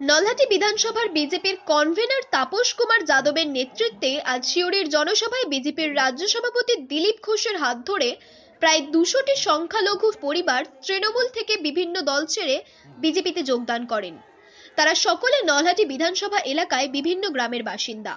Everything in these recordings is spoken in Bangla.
নলহাটি বিধানসভার বিজেপির কনভেনর তাপস কুমার যাদবের নেতৃত্বে আজ সিউড়ির জনসভায় বিজেপির রাজ্য সভাপতি দিলীপ ঘোষের হাত ধরে প্রায় দুশোটি সংখ্যালঘু পরিবার তৃণমূল থেকে বিভিন্ন দল ছেড়ে বিজেপিতে যোগদান করেন। তারা সকলে নলহাটি বিধানসভা এলাকায় বিভিন্ন গ্রামের বাসিন্দা।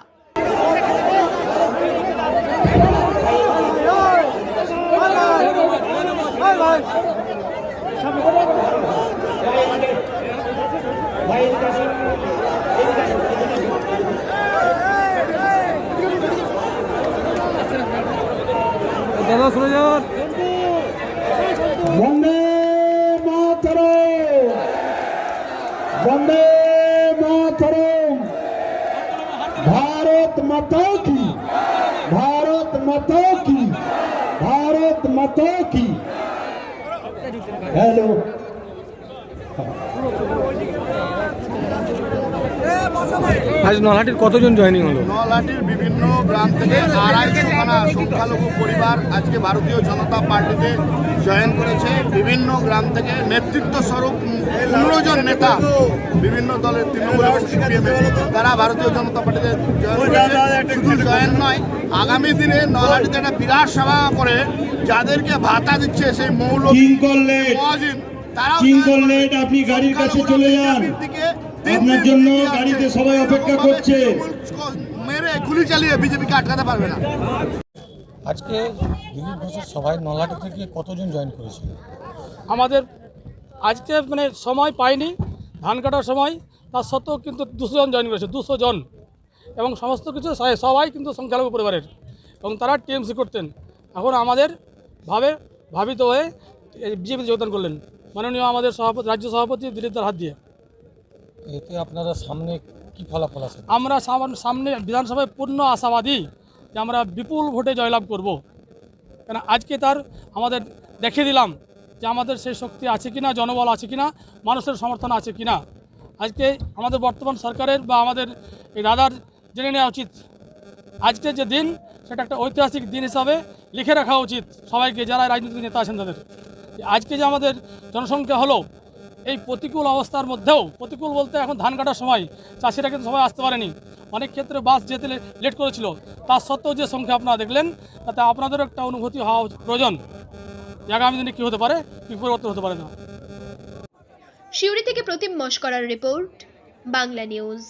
দাদা সরে যান বন্দে মাতরম। বন্দে মাতরম। ভারত মাতা কি? ভারত মাতা কি? ভারত মাতা কি? হ্যালো। আজ নলহাটির কতজন জয়েনিং হলো? নলহাটির বিভিন্ন গ্রাম থেকে আড়াইশো খানা সংখ্যালঘু পরিবার আজকে ভারতীয় জনতা পার্টিতে জয়েন করেছে। বিভিন্ন গ্রাম থেকে নেতৃত্ব স্বরূপ পনেরো জন নেতা বিভিন্ন দলের তৃণমূল তারা ভারতীয় জনতা পার্টিতে জয়েন শুধু জয়েন নয় আগামী দিনে নলহাটিতে একটা বিরাট সভা করে যাদেরকে ভাতা দিচ্ছে সেই মৌল কিং করলেট তারাও কিং করলেট আপনি গাড়ির কাছে চলে যান। আপনার জন্য গাড়িতে সবাই অপেক্ষা করছে। মেরে গুলি চালিয়ে বিজেপিকে আটকাতে পারবে না। আজকে দিলীপ ঘোষের সভায় নলহাটি থেকে কতজন জয়েন করেছে আমাদের আজকে মানে সময় পাইনি ধান কাটার সময়। তার সত্ত্বেও কিন্তু দুশো জন জয়েন করেছে দুশো জন। এবং সমস্ত কিছু সবাই- সবাই কিন্তু সংখ্যালঘু পরিবারের। এবং তারা টিএমসি করতেন। এখন আমাদের ভাবে ভাবিত হয়ে বিজেপিতে যোগদান করলেন। মাননীয় আমাদের সভাপতি রাজ্য সভাপতি দিলীপ দার হাত দিয়ে। এতে আপনারা সামনে কি ফলাফল আছে? আমরা সামনে বিধানসভায় পূর্ণ আশাবাদী যে আমরা বিপুল ভোটে জয়লাভ করব। কেন আজকে তার আমাদের দেখে দিলাম যে আমাদের সেই শক্তি আছে কিনা, জনবল আছে কিনা, মানুষের সমর্থন আছে কিনা। আজকে আমাদের বর্তমান সরকারের বা আমাদের এই দাদার জেনে নেওয়া উচিত। আজকে যে দিন, সেটা একটা ঐতিহাসিক দিন হিসাবে লিখে রাখা উচিত সবাইকে, যারা রাজনৈতিক নেতা আছেন তাদের। আজকে যে আমাদের জনসংখ্যা হলো এই প্রতিকূল অবস্থার মধ্যেও, প্রতিকূল বলতে এখন ধান কাটার সময়, চাষিরা কিন্তু সবাই আসতে পারেনি। অনেক ক্ষেত্রে বাস যেতে লেট করেছিল। তার সত্ত্বেও যে সংখ্যা আপনারা দেখলেন, তাতে আপনাদেরও একটা অনুভূতি হওয়া প্রয়োজন। আগামী দিনে কী হতে পারে? কী পরিবর্তন হতে পারে না? সিউড়ি থেকে প্রতিম মস্করার রিপোর্ট, বাংলা নিউজ।